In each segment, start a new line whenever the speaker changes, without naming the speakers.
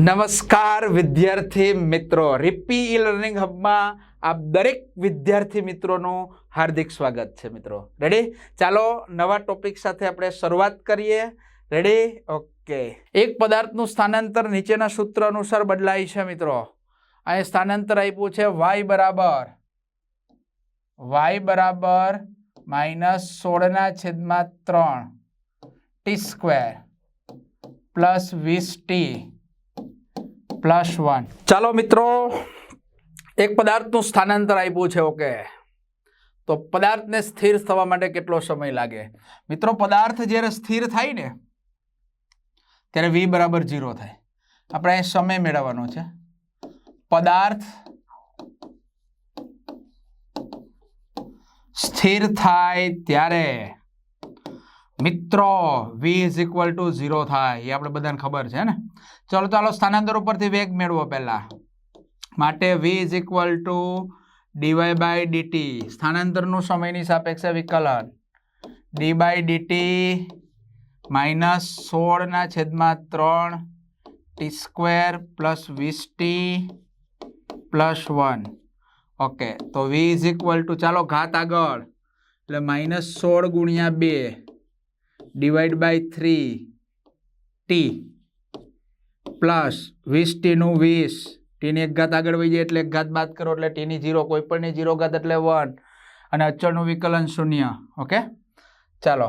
નમસ્કાર વિદ્યાર્થી મિત્રો રિપી ઈ લર્નિંગ હબમાં આપ દરેક વિદ્યાર્થી મિત્રોનું હાર્દિક સ્વાગત છે મિત્રો. રેડી ચાલો નવા ટોપિક સાથે આપણે શરૂઆત કરીએ. રેડી ઓકે એક પદાર્થનું સ્થાનાંતર નીચેના સૂત્ર અનુસાર બદલાય છે મિત્રો. અહીં સ્થાનાંતર આપ્યું છે વાય બરાબર. વાય બરાબર માઇનસ સોળના છેદમાં ત્રણ. ટી સ્ક્વેર પ્લસ વીસ ટી પ્લસ વન ચાલો મિત્રો, એક પદાર્થનું સ્થાનાંતર આપ્યું છે, ઓકે. તો પદાર્થને સ્થિર થવા માટે કેટલો સમય લાગે? મિત્રો, પદાર્થ જ્યારે સ્થિર થાય ને, ત્યારે વી બરાબર ઝીરો થાય. આપણે અહીં સમય મેળવવાનો છે. પદાર્થ સ્થિર થાય ત્યારે. મિત્રો v is equal to zero થાય. એ આપણે બધાને ખબર છે ને? ચલો ચાલો સ્થાનાંતર ઉપરથી વેગ મેળવો પહેલા. માટે v is equal to dy by dt સ્થાનાંતરનું સમયની સાપેક્ષે વિકલન. ડી બાય ડીટી માઇનસ સોળના છેદમાં ત્રણ ટી સ્ક્વેર પ્લસ વીસ ટી પ્લસ વન. ઓકે, તો વી ઇઝ ઇક્વલ ટુ ચાલો, ઘાત આગળ. એટલે માઇનસ સોળ ગુણ્યા બે. Divide by three t plus વીસ ટીનું વીસ. ટીની એક ઘાત આગળ વહી જાય એટલે એક ઘાત બાદ કરો એટલે ટીની જીરો કોઈ પણની જીરો ઘાત એટલે વન અને અચળનું વિકલન શૂન્ય. ઓકે? ચાલો.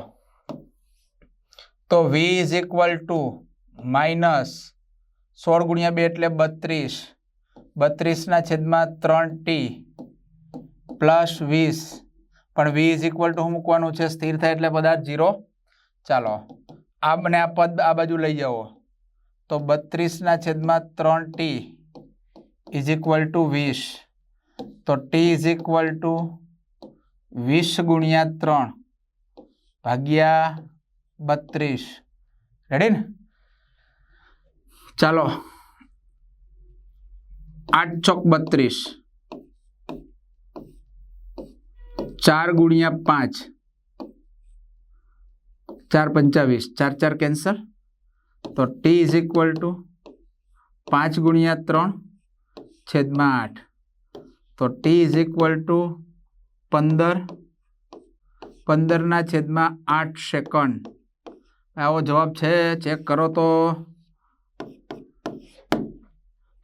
તો v is equal to minus સોળ ગુણ્યા બે એટલે બત્રીસ. બત્રીસના છેદમાં ત્રણ ટી પ્લસ વીસ. પણ વી ઇઝ ઇક્વલ ટુ મૂકવાનું છે? સ્થિર થાય એટલે પદાર્થ જીરો ચાલો, આ મને આ પદ આ બાજુ લઈ જાઓ. તો બત્રીસના છેદમાં ત્રણ ટી ઇઝ ઇક્વલ ટુ વીસ. તો ટી ઇઝ ઇક્વલ ટુ વીસ ગુણ્યા ત્રણ ભાગ્યા બત્રીસ. રેડી ને? ચાલો, આઠ ચોક બત્રીસ. ચાર ગુણ્યા પાંચ. ચાર પંચાવીસ, ચાર ચાર કેન્સલ. તો ટી ઇઝ ઇક્વલ ટુ પાંચ ગુણ્યા ત્રણ છેદમાં આઠ. તો ટી ઇઝ ઇક્વલ ટુ પંદર, પંદરના છેદમાં આઠ સેકન્ડ. આવો જવાબ છે, ચેક કરો તો.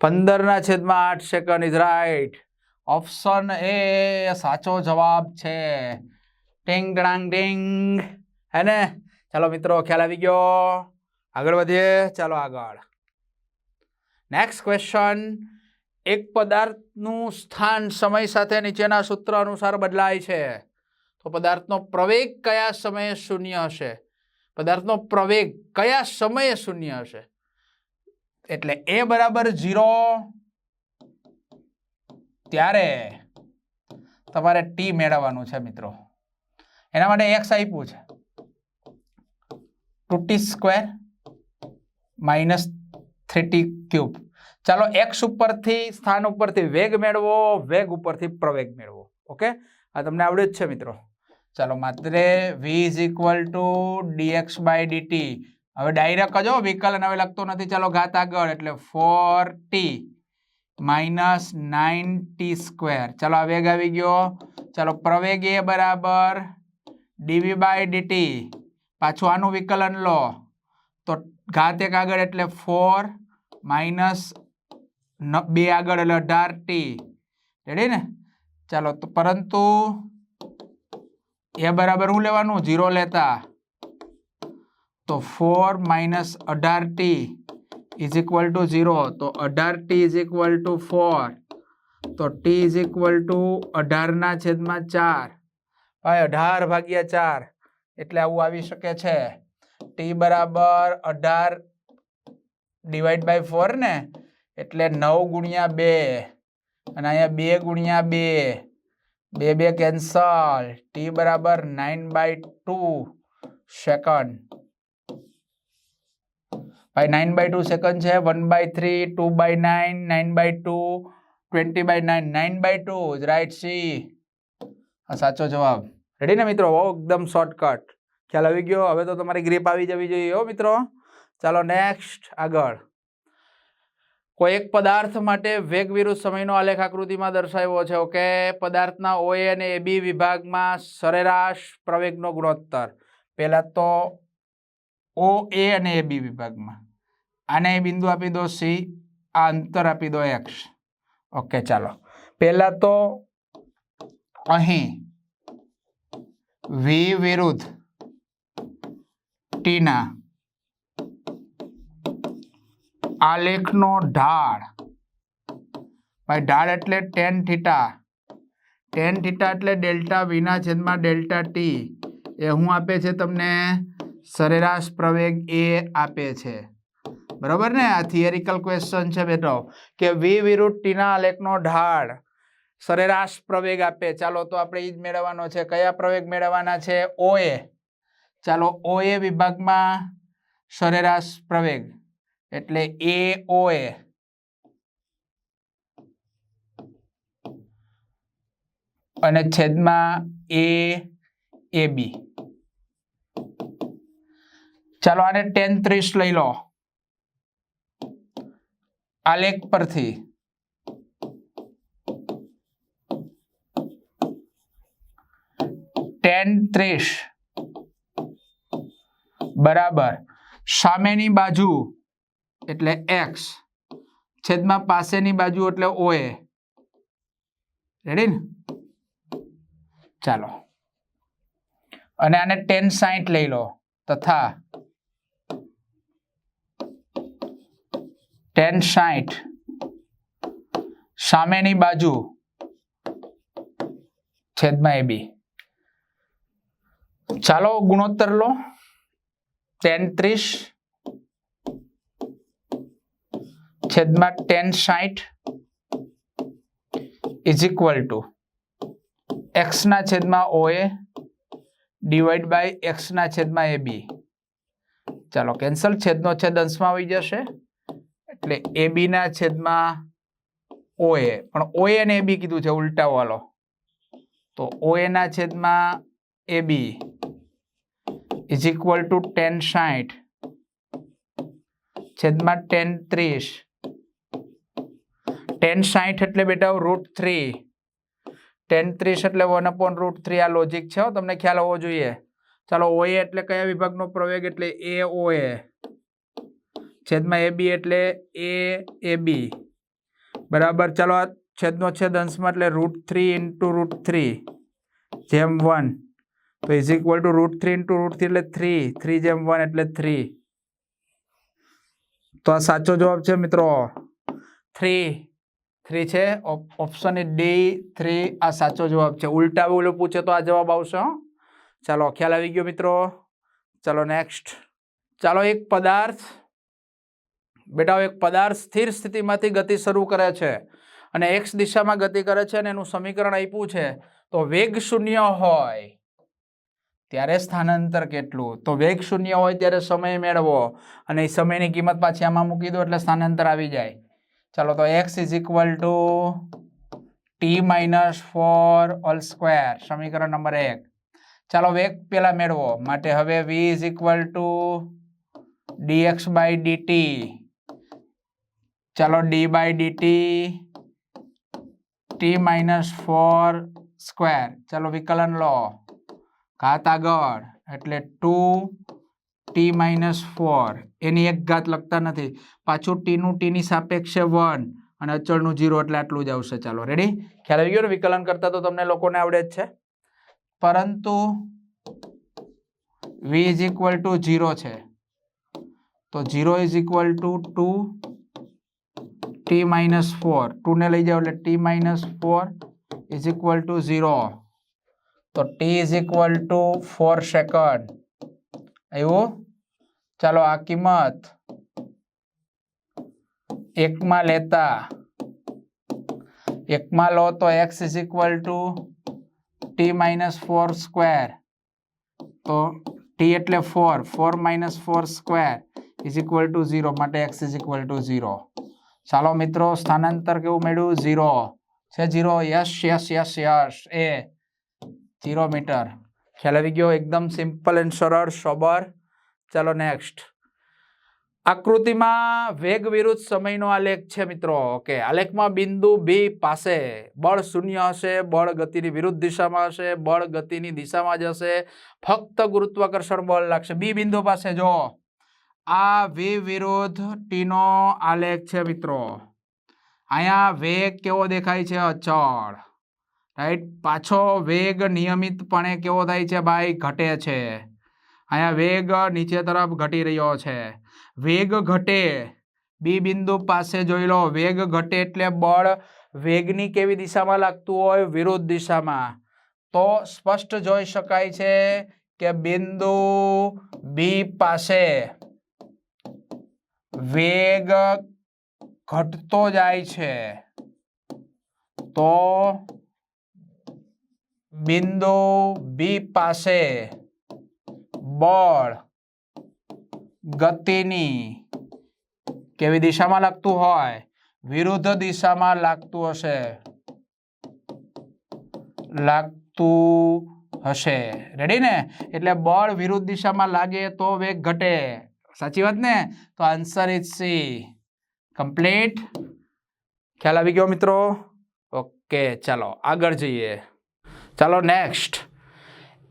પંદરના છેદમાં આઠ સેકન્ડ ઇઝ રાઈટ ઓપ્શન એ સાચો જવાબ છે. ટેંગ ડાંગ ટિંગ હે ને ચાલો મિત્રો, ખ્યાલ આવી ગયો? આગળ વધીએ. ચાલો આગળ. નેક્સ્ટ ક્વેશ્ચન એક પદાર્થનું સ્થાન સમય સાથે નીચેના સૂત્ર અનુસાર બદલાય છે. તો પદાર્થનો પ્રવેગ કયા સમયે શૂન્ય હશે? પદાર્થનો પ્રવેગ કયા સમયે શૂન્ય હશે? એટલે એ બરાબર ઝીરો. ત્યારે તમારે ટી મેળવવાનું છે મિત્રો. એના માટે એક્સ આપ્યું છે. Two square minus three t cube ચાલો એક્સ ઉપરથી, સ્થાન ઉપરથી વેગ મેળવો, વેગ ઉપરથી પ્રવેગ મેળવો. ઓકે આ તમને આવડ્યું જ છે, મિત્રો. ચાલો, માત્ર v is equal to dx by dt હવે ડાયરેક્ટ જો વિકલન હવે લખતો નથી. ચાલો, ઘાત આગળ, એટલે four t minus nine t square ચાલો, આ વેગ આવી ગયો. ચાલો, પ્રવેગ એ બરાબર ડીવી બાય ડીટી પાછું આનું વિકલન લો. તો ઘાત એક આગળ એટલે ફોર માઇનસ બે આગળ એટલે અઢાર ટી રેડી ને? ચાલો, તો પરંતુ એ બરાબર શું લેવાનું? ઝીરો લેતા. તો ફોર માઇનસ અઢાર t is equal to zero તો અઢાર t is equal to four તો ટી ઇઝ ઇક્વલ ટુ અઢારના છેદમાં ચાર. ભાઈ, અઢાર ભાગ્યા ચાર. એટલે આવું આવી શકે છે. ટી બરાબર અઢાર ડિવાઈડ બાય ફોર ને એટલે નવ ગુણ્યા બે. અને અહીંયા બે ગુણ્યા બે. બે બે કેન્સલ ટી બરાબર નાઇન બાય ટુ સેકન્ડ ભાઈ નાઇન બાય ટુ સેકન્ડ છે. One by three two by nine nine by two twenty by nine nine by two right C સાચો જવાબ. રેડી ને મિત્રો? એકદમ શોર્ટકટ ખ્યાલ આવી ગયો? હવે તો તમારી ગ્રીપ આવી જવી જોઈએ હો મિત્રો. ચાલો નેક્સ્ટ આગળ. કોઈ એક પદાર્થ માટે વેગ વિરુદ્ધ સમયનો આલેખ આકૃતિમાં દર્શાવ્યો છે ઓકે પદાર્થના ઓએ અને એબી વિભાગમાં સરેરાશ પ્રવેગનો ગુણોત્તર. પહેલાં તો ઓ એ અને એબી વિભાગમાં. આને બિંદુ આપી દો સી આ અંતર આપી દો એક્સ ઓકે ચાલો. પહેલાં તો અહીં વી વિરુદ્ધ. ટીના. આલેખનો ઢાળ. ભાઈ, ઢાળ એટલે ટેન થીટા. ટેન થીટા એટલે ડેલ્ટા વીના છેદમાં ડેલ્ટા ટી. એ હું આપે છે તમને સરેરાશ પ્રવેગ એ આપે છે. બરાબર ને? આ થિયરિકલ ક્વેશ્ચન છે બેટો. કે વી વિરુદ્ધ ટીના આલેખનો ઢાળ. સરેરાશ પ્રવેગ આપે. ચાલો તો આપણે એ જ મેળવવાનો છે. કયા પ્રવેગ મેળવવાના છે? ઓએ. ચાલો ઓએ વિભાગમાં સરેરાશ પ્રવેગ. એટલે એ ઓએ. અને છેદમાં એ એ બી. ચાલો આને ટેન ત્રીસ લઈ લો. આલેખ પરથી ટેન ત્રીસ. બરાબર. સામેની બાજુ એટલે એક્સ. છેદમાં પાસેની બાજુ એટલે ઓએ રેડી ને? ચાલો. અને આને ટેન સાઈઠ લઈ લો. તથા ટેન સાઈઠ. સામેની બાજુ છેદમાં એ બી. ચાલો ગુણોત્તર લો. તેત્રીસ છેદમાં ટેન સાઈઠ. ઇઝ ઇક્વલ ટુ એક્સના છેદમાં ઓએ ડિવાઈડ બાય એક્સના છેદમાં એ બી ચાલો કેન્સલ છેદનો છેદ અંશમાં આવી જશે. એટલે એ બીના છેદમાં ઓએ પણ ઓએ અને એ બી કીધું છે ઉલટાવાલો તો ઓએના છેદમાં A B is equal to tan સાઠ છેદમાં ટેન ત્રીસ. ટેન સાઠ એટલે બેટા રૂટ થ્રી ટેન ત્રીસ એટલે વન અપોન રૂટ થ્રી આ લોજિક છે તમને ખ્યાલ હોવો જોઈએ. ચાલો ઓએ એટલે કયા વિભાગનો પ્રવેગ એટલે એ ઓએ છેદમાં એ બી એટલે એ એ બી બરાબર, ચાલો આ છેદનો છેદ અંશમાં એટલે root three into root three જેમ વન તો is equal to root three into root three એટલે થ્રી થ્રી જેમ વન એટલે થ્રી તો આ સાચો જવાબ છે મિત્રો. થ્રી થ્રી છે. ઓપ્શન ડી થ્રી આ સાચો જવાબ છે. ઉલટા ઓલું પૂછે તો આ જવાબ આવશે ચાલો, ખ્યાલ આવી ગયો મિત્રો. ચાલો નેક્સ્ટ ચાલો, એક પદાર્થ. બેટા, એક પદાર્થ સ્થિર સ્થિતિમાંથી ગતિ શરૂ કરે છે અને એક્સ દિશામાં ગતિ કરે છે અને એનું સમીકરણ આપ્યું છે. તો વેગ શૂન્ય હોય. ત્યારે સ્થાનાંતર કેટલું? તો વેગ શૂન્ય હોય ત્યારે સમય મેળવો અને એ સમયની કિંમત પાછી આમાં મૂકી દો એટલે સ્થાનાંતર આવી જાય. ચાલો તો x is equal to t minus four all square સમીકરણ નંબર એક. ચાલો વેગ પેલા મેળવો. માટે હવે v is equal to dx by dt ચાલો d by dt t minus four square ચાલો વિકલન લો. ઘાત આગળ એટલે ટુ ટી માઇનસ ફોર. એની એક ઘાત લખતા નથી. પાછું ટીનું ટીની સાપેક્ષે વન અને અચળનું જીરો એટલે આટલું જ આવશે. ચાલો રેડી ખ્યાલ આવી ગયો ને? વિકલન કરતા તો તમને લોકોને આવડે જ છે. પરંતુ v is equal to zero છે. તો zero is equal to two t minus four. ટુને લઈ જાઓ એટલે t minus four is equal to zero તો t is equal to four second આવ્યું ચાલો આ કિંમત એકમાં લેતા એકમાં લો તો x is equal to t minus four square તો ટી એટલે four four minus four square is equal to zero માટે x is equal to zero ચાલો મિત્રો સ્થાનાંતર કેવું મળ્યું ઝીરો છે zero yes yes yes yes એ ઝીરો મીટર ખ્યાલ આવી ગયો એકદમ સિમ્પલ એન્ડ સરળ સોબર ચાલો નેક્સ્ટ આકૃતિમાં વેગ વિરુદ્ધ સમયનો આલેખ છે મિત્રો। ઓકે આલેખમાં બિંદુ બી પાસે। બળ શૂન્ય હશે, બળ ગતિની વિરુદ્ધ દિશામાં હશે, બળ ગતિની દિશામાં જ હશે। ફક્ત ગુરુત્વાકર્ષણ બળ લાગશે। બી બિંદુ પાસે, જો। આ વી વિરુદ્ધ ટીનો આલેખ છે મિત્રો। અહીંયા વેગ કેવો દેખાય છે? અચળ। રાઈટ પાછો વેગ નિયમિતપણે કેવો થાય છે ભાઈ? ઘટે છે. અહીંયા વેગ નીચે તરફ ઘટી રહ્યો છે. વેગ ઘટે. બી બિંદુ પાસે જોઈ લો. વેગ ઘટે એટલે બળ વેગની કેવી દિશામાં લાગતું હોય? વિરુદ્ધ દિશામાં. તો સ્પષ્ટ જોઈ શકાય છે કે બિંદુ બી પાસે વેગ ઘટતો જાય છે. તો બિંદુ બી પાસે બળ ગતિની કેવી દિશામાં લાગતું હોય? વિરુદ્ધ દિશામાં લાગતું હશે. લાગતું હશે. રેડી ને? એટલે બળ વિરુદ્ધ દિશામાં લાગે તો વેગ ઘટે. સાચી વાત ને? તો આન્સર ઇઝ સી કમ્પ્લીટ ખ્યાલ આવી ગયો મિત્રો? ઓકે ચાલો આગળ જઈએ. ચાલો નેક્સ્ટ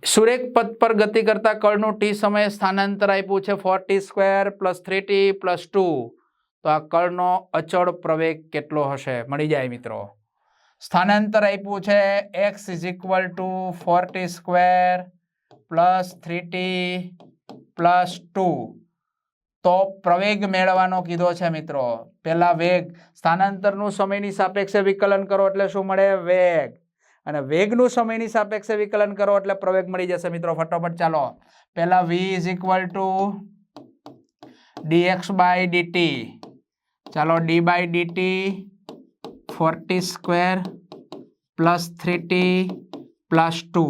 સુરેખ પથ પર ગતિ કરતા કળનું ટી સમયે સ્થાનાંતર આપ્યું છે four t square plus three t plus two તો આ કળનો અચળ પ્રવેગ કેટલો હશે? મળી જાય મિત્રો. સ્થાનાંતર આપ્યું છે x is equal to four t square plus three t plus two તો પ્રવેગ મેળવવાનો કીધો છે મિત્રો. પહેલાં વેગ. સ્થાનાંતરનું સમયની સાપેક્ષે વિકલન કરો એટલે શું મળે? વેગ. અને વેગનું સમયની સાપેક્ષે વિકલન કરો એટલે પ્રવેગ મળી જશે મિત્રો, ફટોફટ ચાલો. પહેલા v is equal to dx by dt ચાલો d by dt forty square plus three t plus two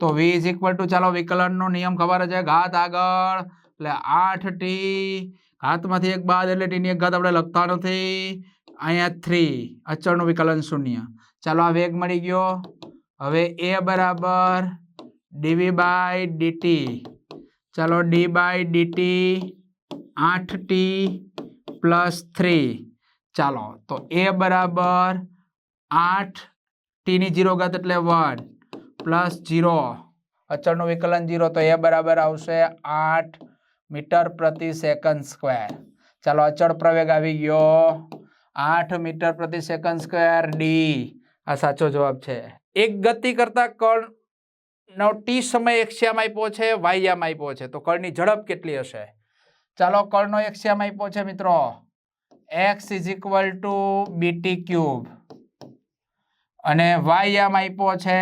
તો વી ઇઝ ઇક્વલ ટુ ચાલો વિકલનનો નિયમ ખબર છે, ઘાત આગળ. એટલે આઠ ટી ઘાતમાંથી એક બાદ એટલે ટીની એક ઘાત આપણે લખતા નથી. અહીંયા થ્રી અચળનું વિકલન શૂન્ય. ચાલો આ વેગ મળી ગયો. હવે એ બરાબર ડીવી બાય ડીટી ચાલો ડી બાય ડીટી આઠ ટી પ્લસ થ્રી ચાલો, તો એ બરાબર આઠ ટીની જીરો ગત એટલે વન પ્લસ જીરો અચળનું વિકલન જીરો તો એ બરાબર આવશે આઠ મીટર પ્રતિ સેકન્ડ સ્ક્વેર ચાલો, અચળ પ્રવેગ આવી ગયો. આઠ મીટર પ્રતિ સેકન્ડ સ્ક્વેર ડી આ સાચો જવાબ છે. એક ગતિ કરતા કળ નો ટી સમય એક્સિયામ આપ્યો છે વાયયામ આપ્યો છે. તો કળની ઝડપ કેટલી હશે? ચાલો કળનો એક્સિયામ આપ્યો છે મિત્રો. X is equal to bt cube અને વાયયામ આપ્યો છે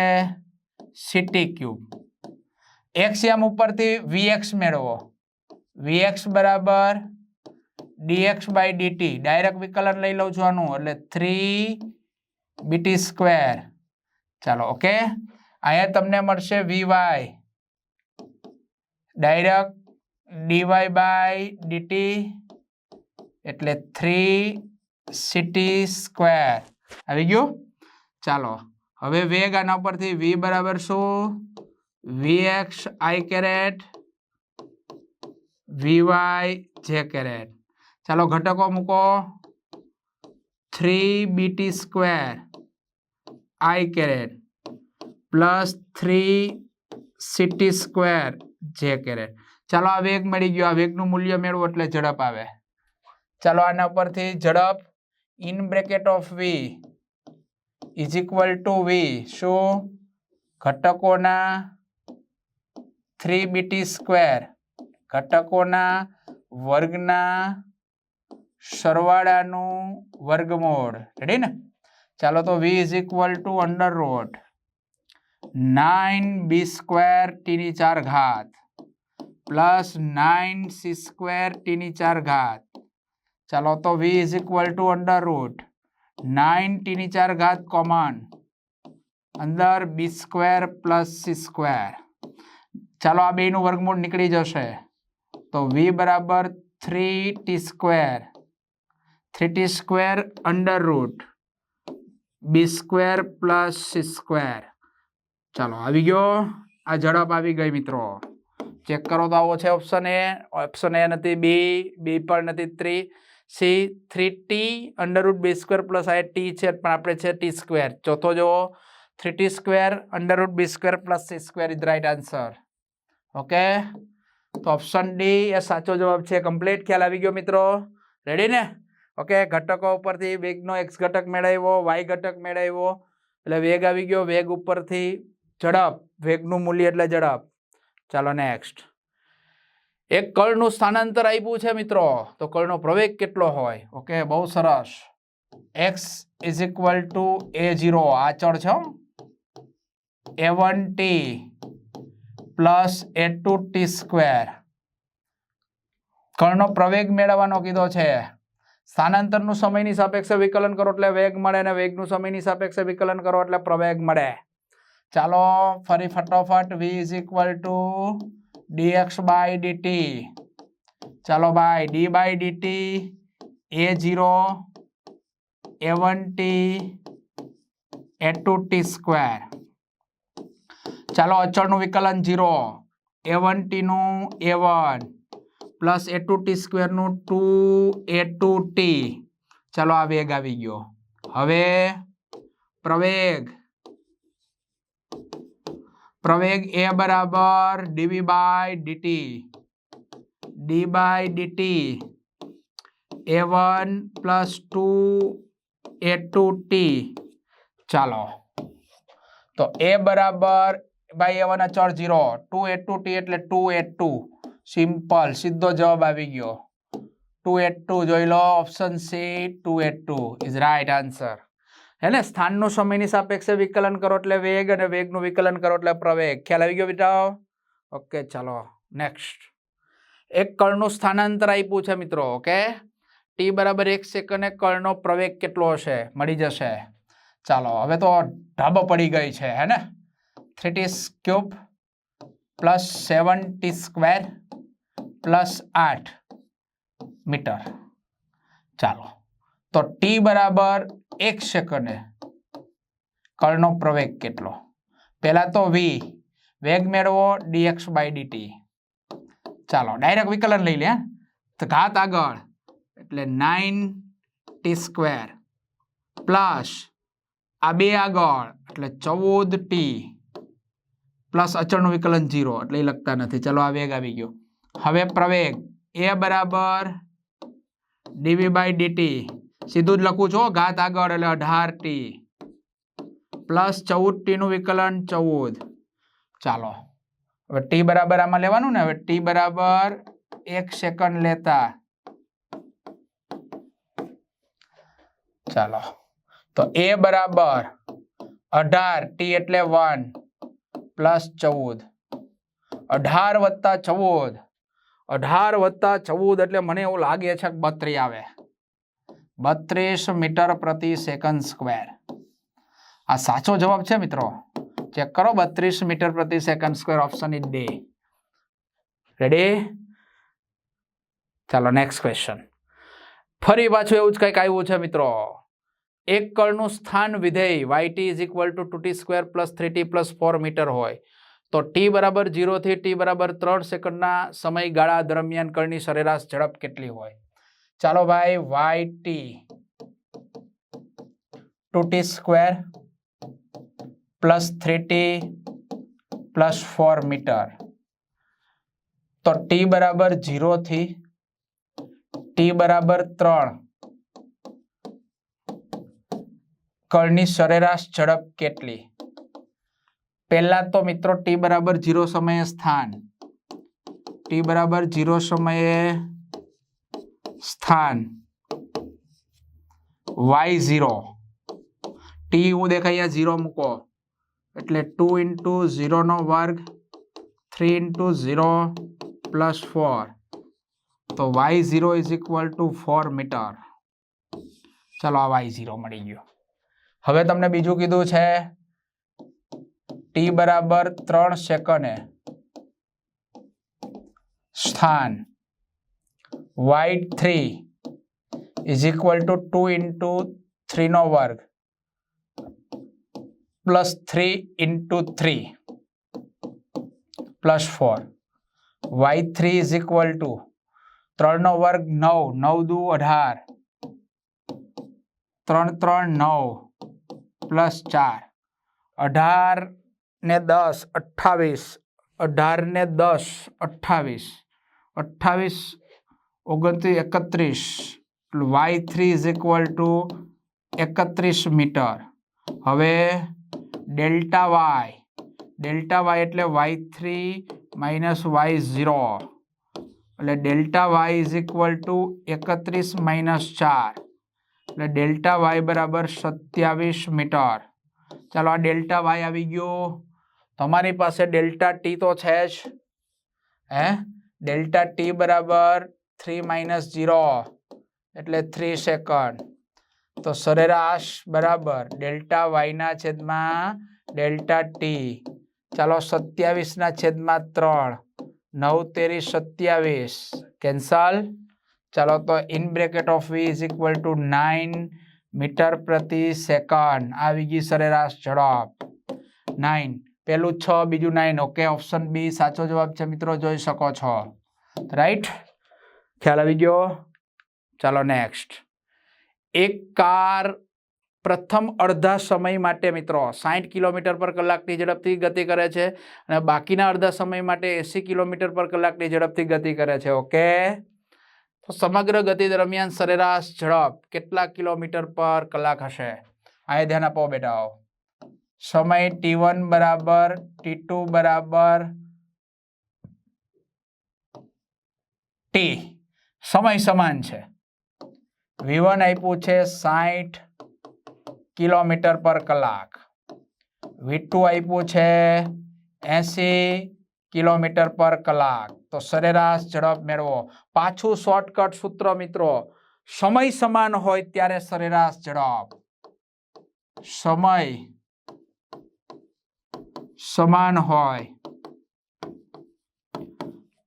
સીટી ક્યુબ એક્સિયામ ઉપરથી વીએક્સ મેળવો. વીએક્સ બરાબર ડીએક્સ બાય ડીટી ડાયરેક્ટ વિકલન લઈ લઉં છું આનું. એટલે થ્રી બીટી સ્ક્વેર ચાલો ઓકે અહીંયા તમને મળશે vy direct dy by dt એટલે થ્રી સીટી સ્ક્વેર આવી ગયું? ચાલો, હવે વેગ આના ઉપરથી વી બરાબર શું? વી એક્સ આઈ કેરેટ વીવાય જે કેરેટ ચાલો, ઘટકો મૂકો. Three bt square i caret plus three ct square j caret. ચાલો આ વેગ મળી ગયો. આ વેગનું મૂલ્ય મેળવો એટલે ઝડપ આવે. ચાલો આના ઉપરથી ઝડપ in bracket of v is equal to v શું? ઘટકોના થ્રી બીટી સ્ક્વેર. ઘટકોના વર્ગના સરવાળાનું વર્ગમૂળ. રેડી ને? ચાલો તો v is equal to under root nine b square ટીની ચાર ઘાત. પ્લસ નાઇન સી સ્ક્વેર ટીની ચાર ઘાત. ચાલો તો v is equal to under root nine ટીની ચાર ઘાત કોમન અંદર b square plus c square ચાલો આ બેનું વર્ગમૂળ નીકળી જશે. તો વી બરાબર three t square three t square under root b square plus c square ચાલો, આવી ગયો. આ ઝડપ આવી ગઈ મિત્રો. ચેક કરો તો આવો છે ઓપ્શન એ ઓપ્શન એ નથી બી બી પણ નથી ત્રી c three t under root b square plus આ ટી છે, પણ આપણે છે ટી સ્ક્વેર ચોથો જુઓ. Three t square under root b square plus c square is right answer okay તો ઓપ્શન ડી એ સાચો જવાબ છે કમ્પ્લીટ ખ્યાલ આવી ગયો મિત્રો. રેડી ને? ઓકે, ઘટકો ઉપરથી વેગનો એક્સ ઘટક મેળવ્યો વાય ઘટક મેળવ્યો. એટલે વેગ આવી ગયો, વેગ ઉપરથી ઝડપ, વેગનું મૂલ્ય એટલે ઝડપ. ચાલો નેક્સ્ટ એક કળનું સ્થાનાંતર આપ્યું છે મિત્રો. તો કળનો પ્રવેગ કેટલો હોય? ઓકે, બહુ સરસ. X is equal to a zero આ ચળ છે a one t plus a two t square કળનો પ્રવેગ મેળવવાનો કીધો છે. સ્થાનાંતરનું સમયની સાપેક્ષે વિકલન કરો એટલે વેગ મળે અને વેગનું સમયની સાપેક્ષે વિકલન કરો એટલે પ્રવેગ મળે. ચાલો, ફરી ફટોફટ v is equal to dx by dt ચાલો ભાઈ d by dt a zero a one t a two t square ચાલો, અચળનું વિકલન zero a one ટીનું a one plus a two t સ્ક્વેરનું two A two T. ચાલો આ વેગ આવી ગયો. હવે પ્રવેગ. પ્રવેગ એ બરાબર dv by dt. D by dt. A one plus two a two t. ચાલો. તો એ બરાબર બાય એ વન અચળ zero. Two a two t એટલે ટુ એ ટુ. સિમ્પલ, સીધો જવાબ આવી ગયો. ટુ એટ ટુ જોઈ લો option C two at two is right answer હે સ્થાનનું સમયની સાપેક્ષે વિકલન કરો એટલે વેગ અને વેગનું વિકલન કરો એટલે પ્રવેગ. ખ્યાલ આવી ગયો બેટા ઓકે, ચાલો નેક્સ્ટ એક કળનું સ્થાનાંતર આપ્યું છે મિત્રો, ઓકે? ટી બરાબર એક સેકન્ડે કળનો પ્રવેગ કેટલો હશે? મળી જશે. ચાલો, હવે તો ઢબ પડી ગઈ છે, હે ને? Three t cube plus seven t square plus આઠ મીટર ચાલો તો ટી બરાબર એક સેકન્ડે કળનો પ્રવેગ કેટલો પહેલા તો વી વેગ મેળવો ડીએક્સ બાય ડીટી ચાલો ડાયરેક્ટ વિકલન લઈ લે હે. તો ઘાત આગળ એટલે નાઇન ટી સ્ક્વેર પ્લસ આ બે આગળ એટલે ચૌદ ટી પ્લસ અચળનું વિકલન જીરો એટલે એ લખતા નથી. ચલો, આ વેગ આવી ગયો. હવે પ્રવેગ. એ બરાબર ડીવી બાય ડીટી સીધું જ લખું છું ઘાત આગળ એટલે અઢાર ટી પ્લસ ચૌદ ટીનું વિકલન ચૌદ. ચાલો. હવે ટી બરાબર આમાં લેવાનું ને? હવે ટી બરાબર એક સેકન્ડ લેતા. ચાલો. તો એ બરાબર અઢાર ટી એટલે વન પ્લસ ચૌદ. અઢાર વત્તા ચૌદ. અઢાર વત્તા ચૌદ એટલે મને એવું લાગે છે કે બત્રી આવે. બત્રીસ મીટર પ્રતિ સેકન્ડ સ્ક્વેર. આ સાચો જવાબ છે મિત્રો? ચેક કરો બત્રીસ મીટર પ્રતિ second square option is D. Ready ચાલો નેક્સ્ટ ક્વેશ્ચન ફરી પાછું એવું જ કંઈક આવ્યું છે મિત્રો. એક કળનું સ્થાન વિધેય y t is equal to two t square plus three t plus four meter હોય. તો ટી બરાબર જીરોથી ટી બરાબર ત્રણ સેકન્ડના સમયગાળા દરમિયાન કળની સરેરાશ ઝડપ કેટલી હોય? ચાલો ભાઈ y t two square plus three t plus four meter તો ટી બરાબર જીરોથી ટી બરાબર ત્રણ કળની સરેરાશ ઝડપ કેટલી? પહેલા તો મિત્રો ટી બરાબર જીરો સમયે સ્થાન. ટી બરાબર જીરો સમયે સ્થાન. Y zero. ટી હું દેખાય ઝીરો મૂકો. એટલે ટુ ઇન્ટુ ઝીરોનો વર્ગ three into zero plus four. તો y zero is equal to four meter ચલો આ વાય ઝીરો મળી ગયો. હવે તમને બીજું કીધું છે ટી બરાબર ત્રણ સેકન્ડે સ્થાન. Y three is equal to two into થ્રીનો વર્ગ. Plus three into three plus four y three is equal to ત્રણનો વર્ગ નવ નવ દુ અઢાર. ત્રણ ત્રણ, નવ. પ્લસ ચાર. અઢાર ને દસ, અઠ્ઠાવીસ. અઢાર ને દસ, અઠ્ઠાવીસ. અઠ્ઠાવીસ, ઓગણત્રીસ, એકત્રીસ. Y three is equal to એકત્રીસ મીટર. હવે ડેલ્ટા વાય ડેલ્ટા વાય એટલે y three minus y zero એટલે delta y is equal to એકત્રીસ માઇનસ ચાર. એટલે ડેલ્ટા વાય બરાબર સત્યાવીસ મીટર. ચાલો આ ડેલ્ટા વાય આવી ગયો. તમારી પાસે ડેલ્ટા ટી તો છે જ. હે? ડેલ્ટા ટી બરાબર થ્રી માઇનસ ઝીરો. એટલે થ્રી સેકન્ડ. તો સરેરાશ બરાબર ડેલ્ટા વાયના છેદમાં ડેલ્ટા ટી. ચાલો સત્યાવીસના છેદમાં ત્રણ. નવ તેરી સત્યાવીસ. કેન્સલ? ચાલો તો in bracket of v is equal to nine meter પ્રતિ સેકન્ડ આવી ગઈ સરેરાશ ઝડપ. નાઇન પેલું છ, બીજું નાઇન ઓકે ઓપ્શન બી સાચો જવાબ છે મિત્રો, જોઈ શકો છો. રાઈટ ખ્યાલ આવી ગયો? ચાલો નેક્સ્ટ એક કાર પ્રથમ અડધા સમય માટે મિત્રો સાઠ કિલોમીટર પર કલાકની ઝડપથી ગતિ કરે છે અને બાકીના અડધા સમય માટે એસી કિલોમીટર પર કલાકની ઝડપથી ગતિ કરે છે. ઓકે તો સમગ્ર ગતિ દરમિયાન સરેરાશ ઝડપ કેટલા કિલોમીટર પર કલાક હશે? આ ધ્યાન આપો બેટાઓ. સમય ટી વન બરાબર ટી ટુ બરાબર ટી સમય સમાન છે. વી વન આપ્યું છે સાઠ કિલોમીટર પર કલાક. વી ટુ આપ્યું છે એસી કિલોમીટર પર કલાક. તો સરેરાશ ઝડપ મેળવો. પાછું શોર્ટકટ સૂત્ર મિત્રો, સમય સમાન હોય ત્યારે સરેરાશ ઝડપ. સમય સમાન હોય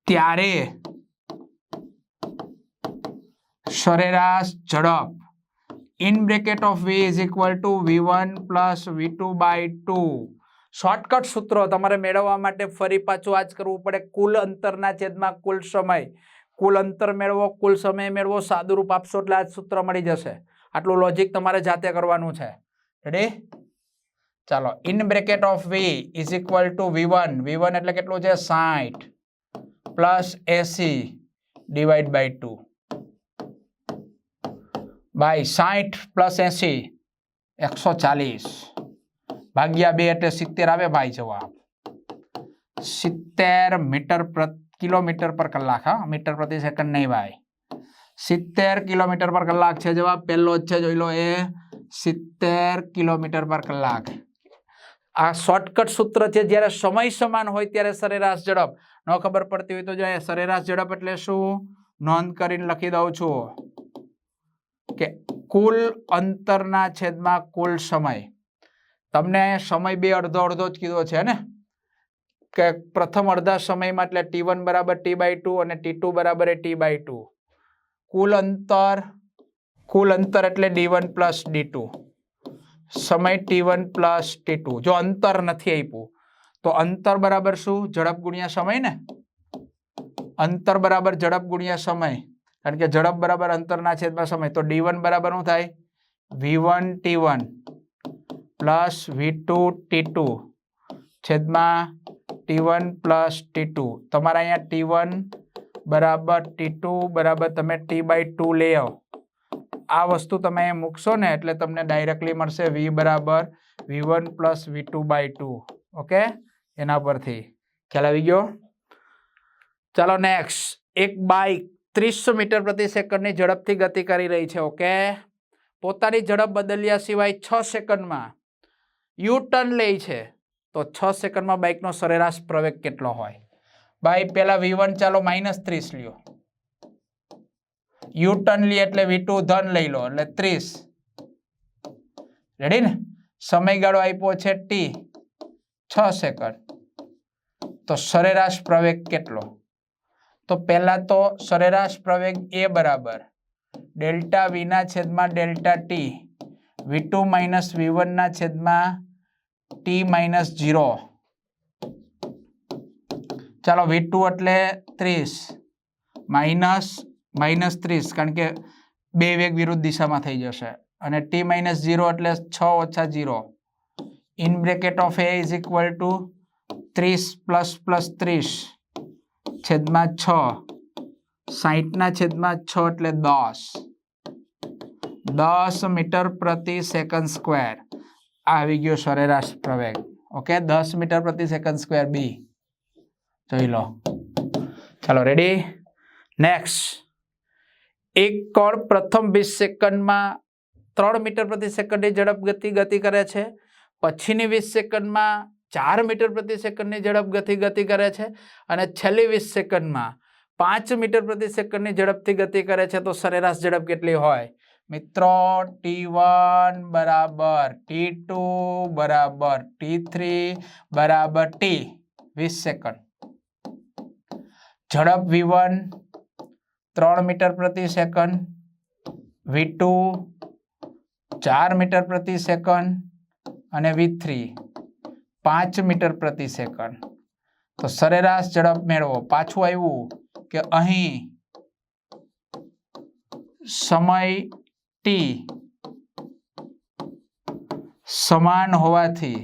ત્યારે સરેરાશ ઝડપ. In bracket of v is equal to v one plus v two by two shortcut સૂત્રો તમારે મેળવવા માટે ફરી પાછું આજ કરવું પડે. કુલ અંતરના છેદમાં કુલ સમય. કુલ અંતર મેળવો, કુલ સમય મેળવો સાદું રૂપ આપશો એટલે આ સૂત્ર મળી જશે. આટલું લોજિક તમારે જાતે કરવાનું છે. રેડી ચાલો. In bracket of v is equal to v one v one એટલે કેટલું છે? સાઠ પ્લસ એસી ડિવાઈડ બાય ટુ બાય સાઠ પ્લસ એસી એકસો ચાલીસ. ભાગ્યા બે એટલે સિત્તેર આવે ભાઈ જવાબ. સિત્તેર મીટર કિલોમીટર પર કલાક, હા, મીટર પ્રતિ સેકન્ડ નહીં ભાઈ. સિત્તેર કિલોમીટર પર કલાક છે જવાબ. પહેલો જ છે, જોઈ લો એ. સિત્તેર કિલોમીટર પર કલાક. આ શોર્ટકટ સૂત્ર છે, જ્યારે સમય સમાન હોય ત્યારે સરેરાશ ઝડપ. ન ખબર પડતી હોય તો જો સરેરાશ ઝડપ એટલે શું? નોંધ કરીને લખી દઉં છું કે કુલ અંતરના છેદમાં કુલ સમય. તમને સમય બે અડધો અડધો જ કીધો છે ને? કે પ્રથમ અડધા સમયમાં એટલે ટી વન બરાબર ટી બાય ટુ અને ટી ટુ બરાબર એ ટી બાય ટુ કુલ અંતર કુલ અંતર એટલે d one plus d two સમય t one plus t two જો અંતર નથી આપ્યું, તો અંતર બરાબર શું? ઝડપ ગુણ્યા સમય ને? અંતર બરાબર ઝડપ ગુણ્યા સમય. કારણ કે ઝડપ બરાબર અંતરના છેદમાં સમય. તો ડી વન બરાબર શું થાય? V one t one plus v two t two છેદમાં t one plus t two. તમારા અહીંયા ટી વન બરાબર ટી ટુ બરાબર તમે ટી બાય ટુ લઈ આવો. આ વસ્તુ તમે અહીંયા મૂકશો ને એટલે તમને ડાયરેક્ટલી મળશે વી બરાબર v one plus v two by two. Okay? એના પરથી. ખ્યાલ આવી ગયો? ચાલો નેક્સ્ટ. એક બાઇક ત્રીસો મીટર પ્રતિ સેકન્ડની ઝડપથી ગતિ કરી રહી છે, ઓકે? પોતાની ઝડપ બદલ્યા સિવાય છ સેકન્ડમાં યુ ટર્ન લે છે. તો છ સેકન્ડમાં બાઇકનો સરેરાશ પ્રવેગ કેટલો હોય? બાઈક પહેલાં વી ચાલો માઇનસ ત્રીસ લ્યો. યુ ટર્ન લે એટલે વી ધન લઈ લો, એટલે ત્રીસ. રેડી ને? સમયગાળો આપ્યો છે ટી છ સેકન્ડ. તો સરેરાશ પ્રવેગ કેટલો? તો પહેલાં તો સરેરાશ પ્રવેગ એ બરાબર. ડેલ્ટા વીના છેદમાં delta t v two minus v વનના છેદમાં ટી માઇનસ જીરો ચાલો વી ટુ એટલે ત્રીસ. માઇનસ માઇનસ ત્રીસ, કારણ કે બે વેગ વિરુદ્ધ દિશામાં થઈ જશે. અને ટી માઇનસ ઝીરો એટલે છ ઓછા zero in bracket of a is equal to ત્રીસ પ્લસ પ્લસ ત્રીસ. છેદમાં છ. સાહીઠના છેદમાં છ એટલે દસ. દસ મીટર પ્રતિ સેકન્ડ સ્ક્વેર આવી ગયો સરેરાશ પ્રવેગ. ઓકે દસ મીટર પ્રતિ સેકન્ડ સ્ક્વેર બી જોઈ લો. ચાલો રેડી નેક્સ્ટ એક કોણ પ્રથમ વીસ સેકન્ડમાં ત્રણ મીટર પ્રતિ સેકન્ડની ઝડપ ગતિ ગતિ કરે છે? પછીની વીસ સેકન્ડમાં ચાર મીટર પ્રતિ સેકન્ડની ઝડપ ગતિ ગતિ કરે છે? અને છેલ્લી વીસ સેકન્ડમાં પાંચ મીટર પ્રતિ સેકન્ડની ઝડપથી ગતિ કરે છે? તો સરેરાશ ઝડપ કેટલી હોય? મિત્રો ટી વન બરાબર ટી ટુ બરાબર ટી થ્રી બરાબર ટી વીસ સેકન્ડ ઝડપ વી વન ત્રણ મીટર પ્રતિ સેકન્ડ વી ટુ ચાર મીટર પ્રતિ સેકન્ડ અને વી થ્રી પાંચ મીટર પ્રતિ સેકન્ડ તો સરેરાશ ઝડપ મેળવો. પાછું આવ્યું કે અહીં સમય ટી સમાન હોવાથી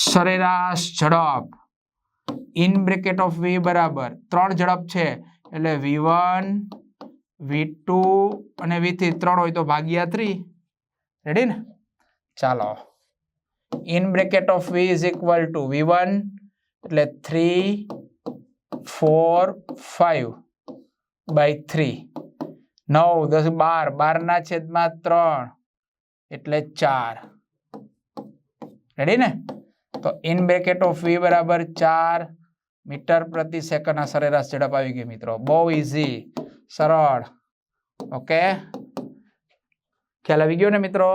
સરેરાશ ઝડપ ઇન બ્રેકેટ ઓફ વી બરાબર ત્રણ ઝડપ છે. એટલે વી વન વી ટુ અને વી થ્રી ત્રણ હોય તો ભાગ્યા થ્રી રેડી ને? ચાલો. In bracket of V is equal to V one એટલે three four five by three નવ દસ બાર બારના છેદમાં ત્રણ એટલે ચાર રેડી ને તો ઇન બ્રેકેટ ઓફ વી બરાબર ચાર મીટર પ્રતિ સેકન્ડ આ સરેરાશ ઝડપ આવી ગઈ મિત્રો બહુ ઇઝી સરળ ઓકે ખ્યાલ આવી ગયો ને મિત્રો